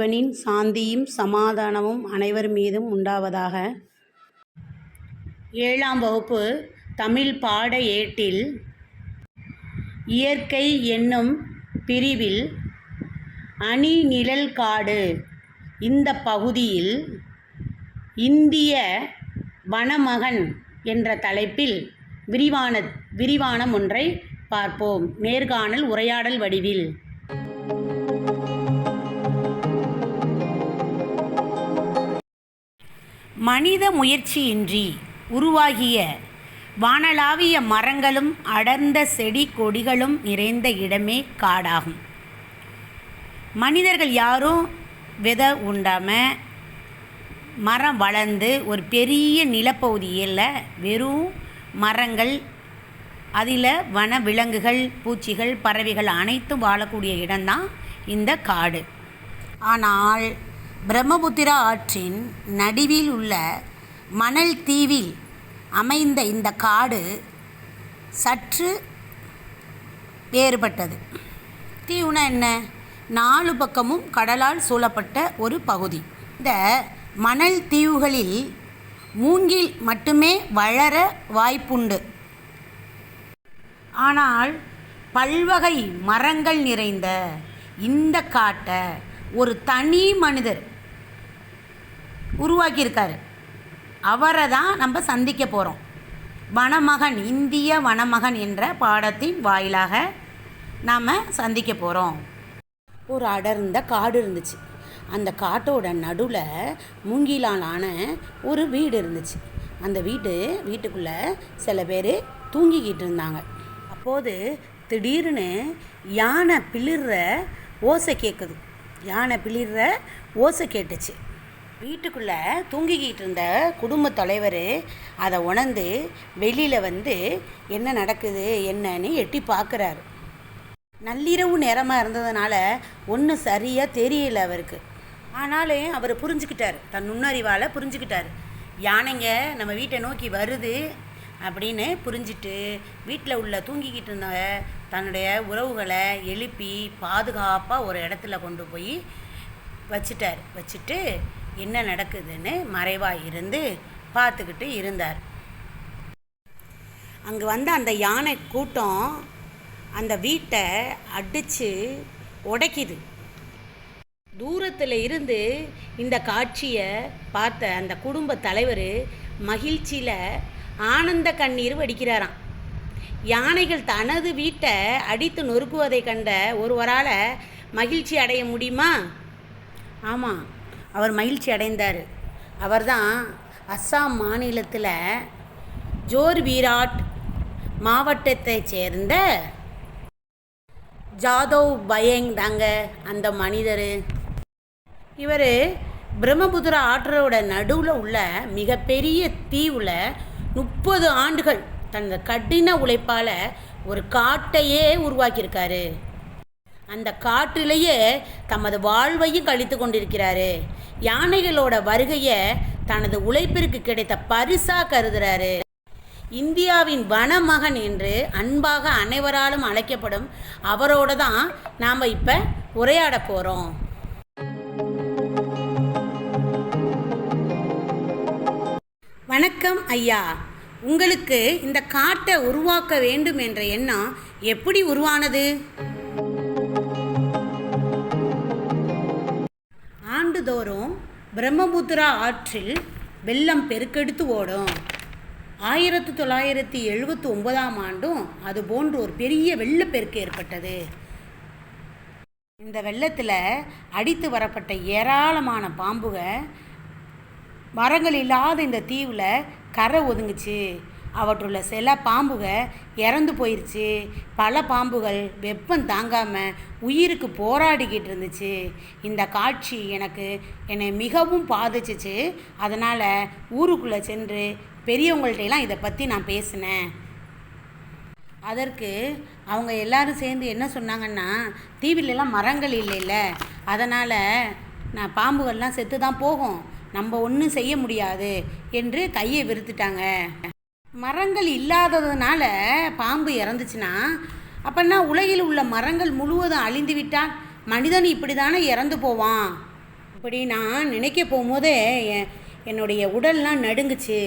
இறைவனின் சாந்தியும் சமாதானமும் அனைவர் மீதும் உண்டாவதாக. ஏழாம் வகுப்பு தமிழ் பாட ஏட்டில் இயற்கை என்னும் பிரிவில் அணி நிழல் காடு இந்த பகுதியில் இந்திய வனமகன் என்ற தலைப்பில் விரிவான விரிவானம் ஒன்றை பார்ப்போம். நேர்காணல் உரையாடல் வடிவில். மனித முயற்சியின்றி உருவாகிய வானளாவிய மரங்களும் அடர்ந்த செடி கொடிகளும் நிறைந்த இடமே காடாகும். மனிதர்கள் யாரும் விதை உண்டாமல் மரம் வளர்ந்து ஒரு பெரிய நிலப்பகுதியில் வெறும் மரங்கள் அதில் வன விலங்குகள் பூச்சிகள் பறவைகள் அனைத்தும் வாழக்கூடிய இடம்தான் இந்த காடு. ஆனால் பிரம்மபுத்திரா ஆற்றின் நடுவில் உள்ள மணல் தீவில் அமைந்த இந்த காடு சற்று வேறுபட்டது. தீவுனா என்ன? நாலு பக்கமும் கடலால் சூழப்பட்ட ஒரு பகுதி. இந்த மணல் தீவுகளில் மூங்கில் மட்டுமே வளர வாய்ப்புண்டு. ஆனால் பல்வகை மரங்கள் நிறைந்த இந்த காட்டை ஒரு தனி மனிதர் உருவாக்கியிருக்காரு. அவரை தான் நம்ம சந்திக்க போகிறோம் வனமகன் இந்திய வனமகன் என்ற பாடத்தின் வாயிலாக நாம் சந்திக்க போகிறோம் ஒரு அடர்ந்த காடு இருந்துச்சு. அந்த காட்டோட நடுவில் மூங்கிலால் ஆன ஒரு வீடு இருந்துச்சு. அந்த வீட்டு வீட்டுக்குள்ளே சில பேர் தூங்கிக்கிட்டு இருந்தாங்க. அப்போது திடீர்னு யானை பிளிர்ற ஓசை கேட்குது யானை பிளிர்ற ஓசை கேட்டுச்சு. வீட்டுக்குள்ளே தூங்கிக்கிட்டு இருந்த குடும்ப தலைவர் அதை உணர்ந்து வெளியில் வந்து என்ன நடக்குது? என்னன்னு எட்டி பார்க்குறாரு. நள்ளிரவு நேரமாக இருந்ததுனால ஒன்றும் சரியாக தெரியல அவருக்கு. ஆனாலும் அவர் புரிஞ்சுக்கிட்டார். தன் நுண்ணறிவால் புரிஞ்சுக்கிட்டார். யானைங்க நம்ம வீட்டை நோக்கி வருது அப்படின்னு புரிஞ்சிட்டு வீட்டில் உள்ள தூங்கிக்கிட்டு இருந்த தன்னுடைய உறவுகளை எழுப்பி பாதுகாப்பாக ஒரு இடத்துல கொண்டு போய் வச்சிட்டார். வச்சுட்டு என்ன நடக்குதுன்னு மறைவாக இருந்து பார்த்துக்கிட்டு இருந்தார். அங்கே வந்த அந்த யானை கூட்டம் அந்த வீட்டை அடித்து உடைக்குது. தூரத்தில் இருந்து இந்த காட்சியை பார்த்த அந்த குடும்ப தலைவர் மகிழ்ச்சியில் ஆனந்த கண்ணீர் வடிக்கிறாராம். யானைகள் தனது வீட்டை அடித்து நொறுக்குவதை கண்ட ஒருவரால் மகிழ்ச்சி அடைய முடியுமா? ஆமாம் அவர் மகிழ்ச்சி அடைந்தார். அவர் தான் அஸ்ஸாம் மாநிலத்தில் ஜோர் வீராட் மாவட்டத்தைச் சேர்ந்த ஜாதவ் பயங் தாங்க அந்த மனிதர். இவர் பிரம்மபுத்திரா ஆற்றோட நடுவில் உள்ள மிகப்பெரிய தீவில் முப்பது ஆண்டுகள் தனது கடின உழைப்பால் ஒரு காட்டையே உருவாக்கியிருக்காரு. அந்த காட்டிலேயே தமது வாழ்வையும் கழித்து கொண்டிருக்கிறாரு. யானைகளோட வருகையை தனது உழைப்பிற்கு கிடைத்த பரிசாக கருதுறாரு. இந்தியாவின் வனமகன் என்று அன்பாக அனைவராலும் அழைக்கப்படும் அவரோட தான் நாம் இப்போ உரையாட போகிறோம் வணக்கம் ஐயா. உங்களுக்கு இந்த காட்டை உருவாக்க வேண்டும் என்ற எண்ணம் எப்படி உருவானது? ஆண்டுதோறும் பிரம்மபுத்திரா ஆற்றில் வெள்ளம் பெருக்கெடுத்து ஓடும். ஆயிரத்தி தொள்ளாயிரத்தி எழுபத்தி ஒன்பதாம் ஆண்டும் அது போன்று ஒரு பெரிய வெள்ளப்பெருக்கு ஏற்பட்டது. இந்த வெள்ளத்தில் அடித்து வரப்பட்ட ஏராளமான பாம்புக மரங்கள் இல்லாத இந்த தீவில் கரை ஒதுங்குச்சு. அவற்றுள்ள சில பாம்புக இறந்து போயிருச்சு. பல பாம்புகள் வெப்பம் தாங்காமல் உயிருக்கு போராடிக்கிட்டு இருந்துச்சு. இந்த காட்சி எனக்கு என்னை மிகவும் பாதிச்சிச்சு. அதனால் ஊருக்குள்ளே சென்று பெரியவங்கள்ட்டையெல்லாம் இதை பற்றி நான் பேசினேன். அதற்கு அவங்க எல்லாரும் சேர்ந்து என்ன சொன்னாங்கன்னா தீவிலெல்லாம் மரங்கள் இல்லைல்ல. அதனால் நான் பாம்புகள்லாம் செத்து தான் போகும். நம்ம ஒன்றும் செய்ய முடியாது என்று கையை விருத்துட்டாங்க. மரங்கள் இல்லாததுனால பாம்பு இறந்துச்சுன்னா அப்போன்னா உலகில் உள்ள மரங்கள் முழுவதும் அழிந்து விட்டால் மனிதன் இப்படி தானே இறந்து போவான். இப்படி நான் நினைக்க போகும்போதே என்னுடைய உடல்லாம் நடுங்குச்சு.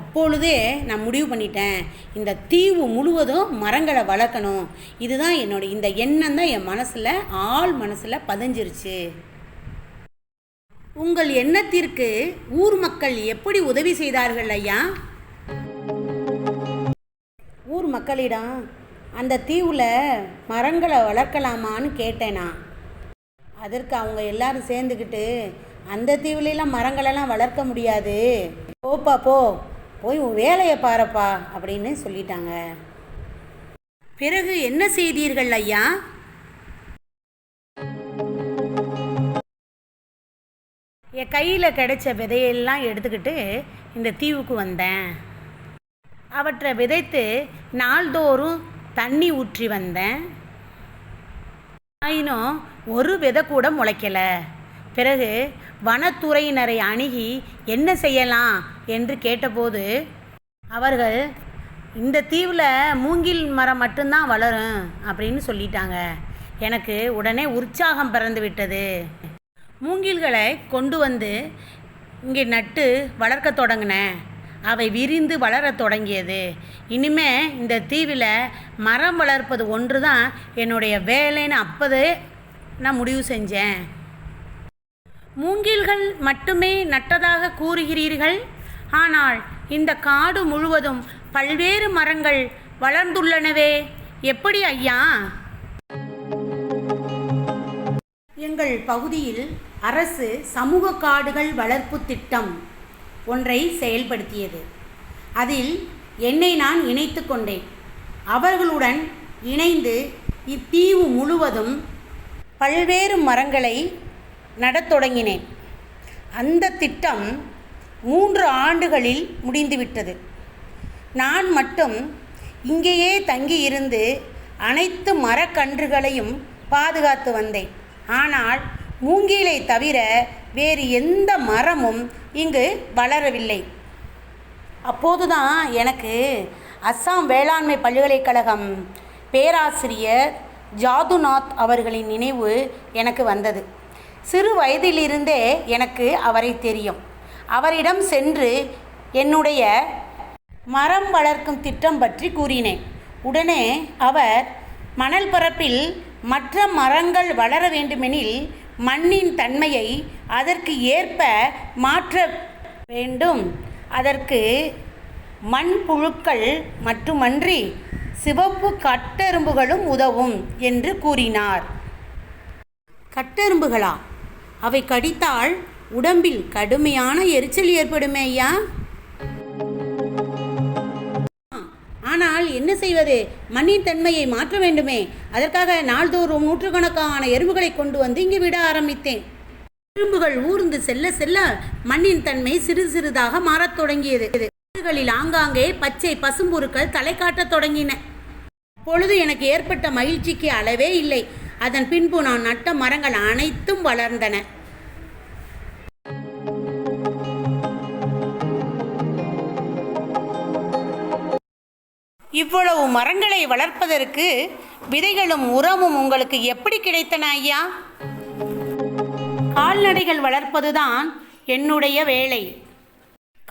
அப்பொழுதே நான் முடிவு பண்ணிட்டேன். இந்த தீவு முழுவதும் மரங்களை வளர்க்கணும். இதுதான் என்னோட இந்த எண்ணம் தான் என் மனசில் ஆள் மனசில் பதிஞ்சிருச்சு. உங்கள் எண்ணத்திற்கு ஊர் மக்கள் எப்படி உதவி செய்தார்கள் ஐயா? ஊர் மக்களிடம் அந்த தீவில் மரங்களை வளர்க்கலாமான்னு கேட்டேன் நான். அதற்கு அவங்க எல்லாரும் சேர்ந்துக்கிட்டு அந்த தீவுலெல்லாம் மரங்களெல்லாம் வளர்க்க முடியாது. போப்பா போ போய் உன் வேலையை பாருப்பா அப்படின்னு சொல்லிட்டாங்க. பிறகு என்ன செய்தீர்கள் ஐயா? என் கையில் கிடைச்ச விதையெல்லாம் எடுத்துக்கிட்டு இந்த தீவுக்கு வந்தேன். அவற்றை விதைத்து நாள்தோறும் தண்ணி ஊற்றி வந்தேன். ஆயினும் ஒரு விதை கூட முளைக்கல. பிறகு வனத்துறையினரை அணுகி என்ன செய்யலாம் என்று கேட்டபோது அவர்கள் இந்த தீவில் மூங்கில் மரம் மட்டும்தான் வளரும் அப்படின்னு சொல்லிட்டாங்க. எனக்கு உடனே உற்சாகம் பிறந்து விட்டது. மூங்கில்களை கொண்டு வந்து இங்கே நட்டு வளர்க்க தொடங்கினேன். அவை விரிந்து வளரத் தொடங்கியது. இனிமே இந்த தீவில் மரம் வளர்ப்பது ஒன்று தான் என்னுடைய வேலைன்னு அப்போதே நான் முடிவு செஞ்சேன். மூங்கில்கள் மட்டுமே நட்டதாக கூறுகிறீர்கள்? ஆனால் இந்த காடு முழுவதும் பல்வேறு மரங்கள் வளர்ந்துள்ளனவே. எப்படி ஐயா? எங்கள் பகுதியில் அரசு சமூக காடுகள் வளர்ப்பு திட்டம் ஒன்றை செயல்படுத்தியது. அதில் என்னை நான் இணைத்து கொண்டேன். அவர்களுடன் இணைந்து இத்தீவு முழுவதும் பல்வேறு மரங்களை நடத் தொடங்கினேன். அந்த திட்டம் மூன்று ஆண்டுகளில் முடிந்துவிட்டது. நான் மட்டும் இங்கேயே தங்கியிருந்து அனைத்து மரக்கன்றுகளையும் பாதுகாத்து வந்தேன். ஆனால் மூங்கிலை தவிர வேறு எந்த மரமும் இங்கு வளரவில்லை. அப்போதுதான் எனக்கு அஸ்ஸாம் வேளாண்மை பல்கலைக்கழகம் பேராசிரியர் ஜாதுநாத் அவர்களின் நினைவு எனக்கு வந்தது. சிறு வயதிலிருந்தே எனக்கு அவரை தெரியும். அவரிடம் சென்று என்னுடைய மரம் வளர்க்கும் திட்டம் பற்றி கூறினேன். உடனே அவர் மணல் பரப்பில் மற்ற மரங்கள் வளர வேண்டுமெனில் மண்ணின் தன்மையை அதற்கு ஏற்ப மாற்ற வேண்டும். அதற்கு மண் புழுக்கள் மட்டுமன்றி சிவப்பு கட்டெரும்புகளும் உதவும் என்று கூறினார். கட்டெரும்புகளா? அவை கடித்தால் உடம்பில் கடுமையான எரிச்சல் ஏற்படுமே ஐயா. என்ன செய்வது? மண்ணின் தன்மையை மாற்ற வேண்டுமே. அதற்காக நாள்தோறும் நூற்றுக்கணக்கான எறும்புகளை கொண்டு வந்து இங்கு விட ஆரம்பித்தேன். எறும்புகள் ஊர்ந்து செல்ல செல்ல மண்ணின் தன்மை சிறு சிறிதாக மாறத் தொடங்கியது. காடுகளில் ஆங்காங்கே பச்சை பசும்புருக்கள் தலை காட்டத் தொடங்கின. அப்பொழுது எனக்கு ஏற்பட்ட மகிழ்ச்சிக்கு அளவே இல்லை. அதன் பின்பு நான் நட்ட மரங்கள் அனைத்தும் வளர்ந்தன. இவ்வளவு மரங்களை வளர்ப்பதற்கு விதைகளும் உரமும் உங்களுக்கு எப்படி கிடைத்தன ஐயா? கால்நடைகள் வளர்ப்பதுதான் என்னுடைய வேலை.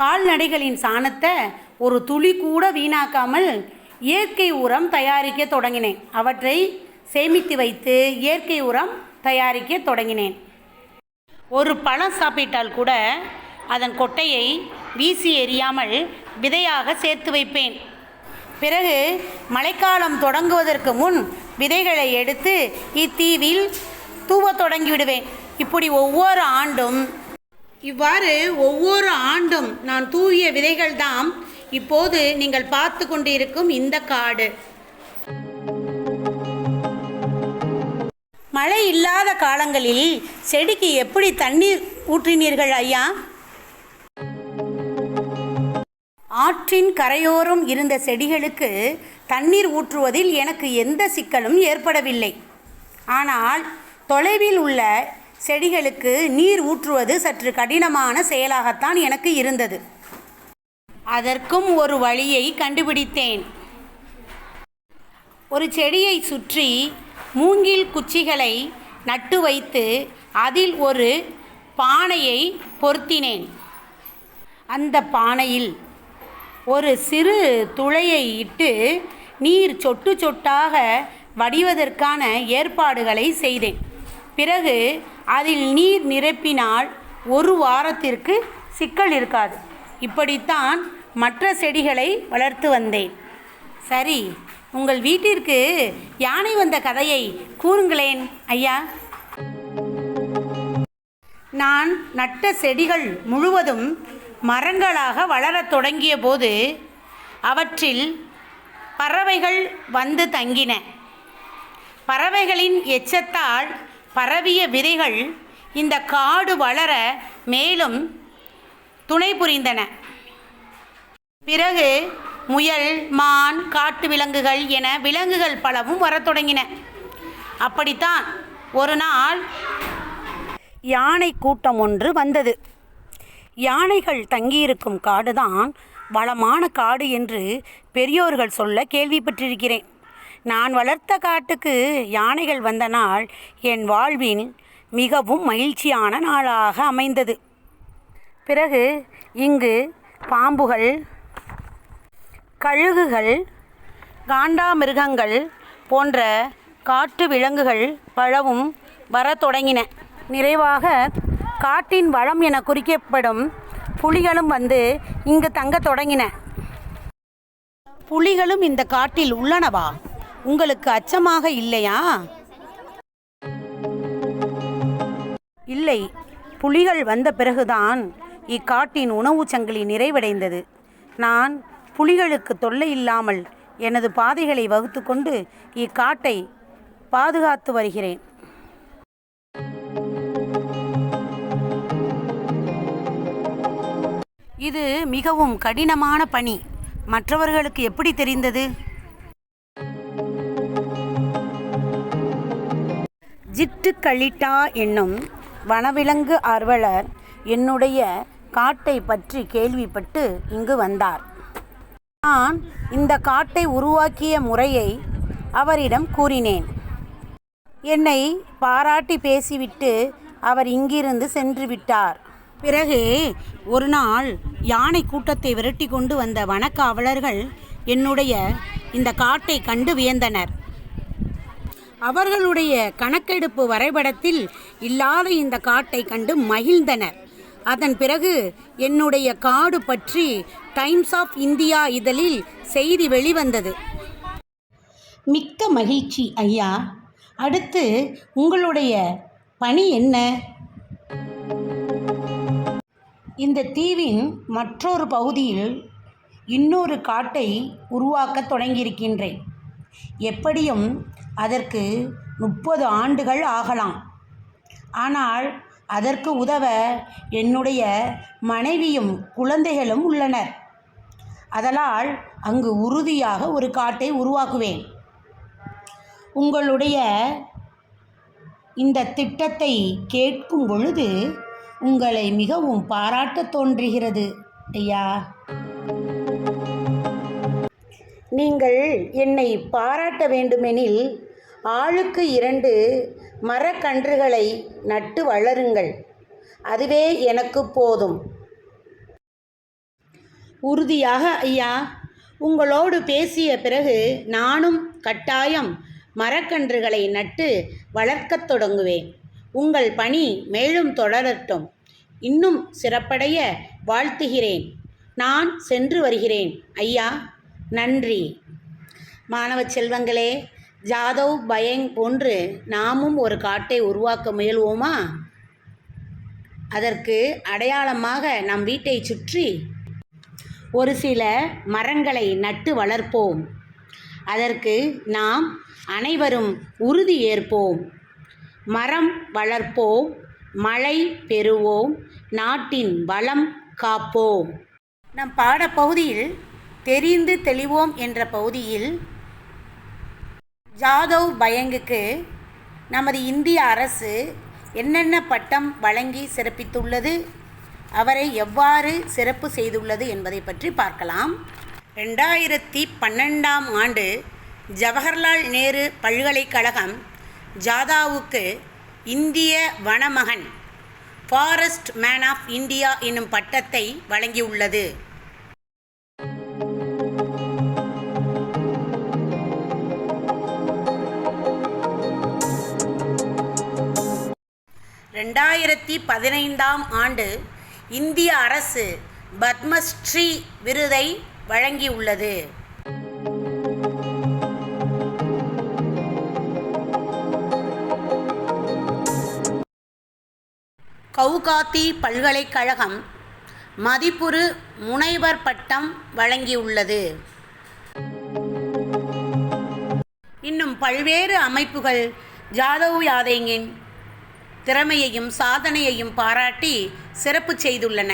கால்நடைகளின் சாணத்தை ஒரு துளி கூட வீணாக்காமல் இயற்கை உரம் தயாரிக்க தொடங்கினேன். அவற்றை சேமித்து வைத்து இயற்கை உரம் தயாரிக்க தொடங்கினேன். ஒரு பழம் சாப்பிட்டால் கூட அதன் கொட்டையை வீசி எறியாமல் விதையாக சேர்த்து வைப்பேன். பிறகு மழைக்காலம் தொடங்குவதற்கு முன் விதைகளை எடுத்து இத்தீவில் தூவத் தொடங்கிவிடுவேன். இப்படி ஒவ்வொரு ஆண்டும் இவ்வாறு ஒவ்வொரு ஆண்டும் நான் தூவிய விதைகள்தாம் இப்போது நீங்கள் பார்த்து கொண்டிருக்கும் இந்த காடு. மழை இல்லாத காலங்களில் செடிக்கு எப்படி தண்ணீர் ஊற்றினீர்கள் ஐயா? ஆற்றின் கரையோரம் இருந்த செடிகளுக்கு தண்ணீர் ஊற்றுவதில் எனக்கு எந்த சிக்கலும் ஏற்படவில்லை. ஆனால் தொலைவில் உள்ள செடிகளுக்கு நீர் ஊற்றுவது சற்று கடினமான செயலாகத்தான் எனக்கு இருந்தது. அதற்கும் ஒரு வழியை கண்டுபிடித்தேன். ஒரு செடியை சுற்றி மூங்கில் குச்சிகளை நட்டு வைத்து அதில் ஒரு பானையை பொருத்தினேன். அந்த பானையில் ஒரு சிறு துளையை இட்டு நீர் சொட்டு சொட்டாக வடிவதற்கான ஏற்பாடுகளை செய்தேன். பிறகு அதில் நீர் நிரப்பினால் ஒரு வாரத்திற்கு சிக்கல் இருக்காது. இப்படித்தான் மற்ற செடிகளை வளர்த்து வந்தேன். சரி உங்கள் வீட்டிற்கு யானை வந்த கதையை கூறுங்களேன் ஐயா. நான் நட்ட செடிகள் முழுவதும் மரங்களாக வளரத் தொடங்கிய போது அவற்றில் பறவைகள் வந்து தங்கின. பறவைகளின் எச்சத்தால் பரவிய விதைகள் இந்த காடு வளர மேலும் துணை புரிந்தன. பிறகு முயல் மான் காட்டு விலங்குகள் என விலங்குகள் பலவும் வரத் தொடங்கின. அப்படித்தான் ஒரு நாள் யானை கூட்டம் ஒன்று வந்தது. யானைகள் தங்கியிருக்கும் காடுதான் வளமான காடு என்று பெரியோர்கள் சொல்ல கேள்விப்பட்டிருக்கிறேன். நான் வளர்த்த காட்டுக்கு யானைகள் வந்த நாள் என் வாழ்வின் மிகவும் மகிழ்ச்சியான நாளாக அமைந்தது. பிறகு இங்கு பாம்புகள் கழுகுகள் காண்டாமிருகங்கள் போன்ற காட்டு விலங்குகள் பலவும் வரத் தொடங்கின. நிறைவாக காட்டின் வளம் என குறிக்கப்படும் புலிகளும் வந்து இங்கு தங்கத் தொடங்கின. புலிகளும் இந்த காட்டில் உள்ளனவா? உங்களுக்கு அச்சமாக இல்லையா? இல்லை புலிகள் வந்த பிறகுதான் இக்காட்டின் உணவுச் சங்கிலி நிறைவடைந்தது. நான் புலிகளுக்கு தொல்லை இல்லாமல் எனது பாதைகளை வகுத்து கொண்டு இக்காட்டை பாதுகாத்து வருகிறேன். இது மிகவும் கடினமான பணி. மற்றவர்களுக்கு எப்படி தெரிந்தது? ஜிட்டு கலிட்டா என்னும் வனவிலங்கு ஆர்வலர் என்னுடைய காட்டை பற்றி கேள்விப்பட்டு இங்கு வந்தார். நான் இந்த காட்டை உருவாக்கிய முறையை அவரிடம் கூறினேன். என்னை பாராட்டி பேசிவிட்டு அவர் இங்கிருந்து சென்று விட்டார். பிறகு ஒரு நாள் யானை கூட்டத்தை விரட்டி கொண்டு வந்த வனக்காவலர்கள் என்னுடைய இந்த காட்டை கண்டு வியந்தனர். அவர்களுடைய கணக்கெடுப்பு வரைபடத்தில் இல்லாத இந்த காட்டை கண்டு மகிழ்ந்தனர். அதன் பிறகு என்னுடைய காடு பற்றி டைம்ஸ் ஆஃப் இந்தியா இதழில் செய்தி வெளிவந்தது. மிக்க மகிழ்ச்சி ஐயா. அடுத்து உங்களுடைய பணி என்ன? இந்த தீவின் மற்றொரு பகுதியில் இன்னொரு காட்டை உருவாக்கத் தொடங்கியிருக்கின்றேன். எப்படியும் அதற்கு முப்பது ஆண்டுகள் ஆகலாம். ஆனால் அதற்கு உதவ என்னுடைய மனைவியும் குழந்தைகளும் உள்ளனர். அதனால் அங்கு உறுதியாக ஒரு காட்டை உருவாக்குவேன். உங்களுடைய இந்த திட்டத்தை கேட்கும் பொழுது உங்களை மிகவும் பாராட்டத் தோன்றுகிறது ஐயா. நீங்கள் என்னை பாராட்ட வேண்டுமெனில் ஆளுக்கு இரண்டு மரக்கன்றுகளை நட்டு வளருங்கள். அதுவே எனக்கு போதும். உறுதியாக ஐயா. உங்களோடு பேசிய பிறகு நானும் கட்டாயம் மரக்கன்றுகளை நட்டு வளர்க்கத் தொடங்குவேன். உங்கள் பணி மேலும் தொடரட்டும். இன்னும் சிறப்படைய வாழ்த்துகிறேன். நான் சென்று வருகிறேன். ஐயா நன்றி. மாணவ செல்வங்களே ஜாதவ் பயங் போன்று நாமும் ஒரு காட்டை உருவாக்க முயல்வோமா? அதற்கு அடையாளமாக நம் வீட்டை சுற்றி ஒரு சில மரங்களை நட்டு வளர்ப்போம். அதற்கு நாம் அனைவரும் உறுதி ஏற்போம். மரம் வளர்ப்போம் மழை பெறுவோம் நாட்டின் வளம் காப்போம். நம் பாடப்பகுதியில் தெரிந்து தெளிவோம் என்ற பகுதியில் ஜாதவ் பயங்குக்கு நமது இந்திய அரசு என்னென்ன பட்டம் வழங்கி சிறப்பித்துள்ளது அவரை எவ்வாறு சிறப்பு செய்துள்ளது என்பதை பற்றி பார்க்கலாம். ரெண்டாயிரத்தி பன்னெண்டாம் ஆண்டு ஜவஹர்லால் நேரு பல்கலைக்கழகம் ஜாதாவுக்கு இந்திய வனமகன் ஃபாரஸ்ட் மேன் ஆஃப் இந்தியா என்னும் பட்டத்தை வழங்கியுள்ளது. ரெண்டாயிரத்தி பதினைந்தாம் ஆண்டு இந்திய அரசு பத்மஸ்ரீ விருதை வழங்கியுள்ளது. கவுகாத்தி பல்கலைக்கழகம் மதிப்புறு முனைவர் பட்டம் வழங்கியுள்ளது. இன்னும் பல்வேறு அமைப்புகள் ஜாதவ் யாதேங்கின் திறமையையும் சாதனையையும் பாராட்டி சிறப்பு செய்துள்ளன.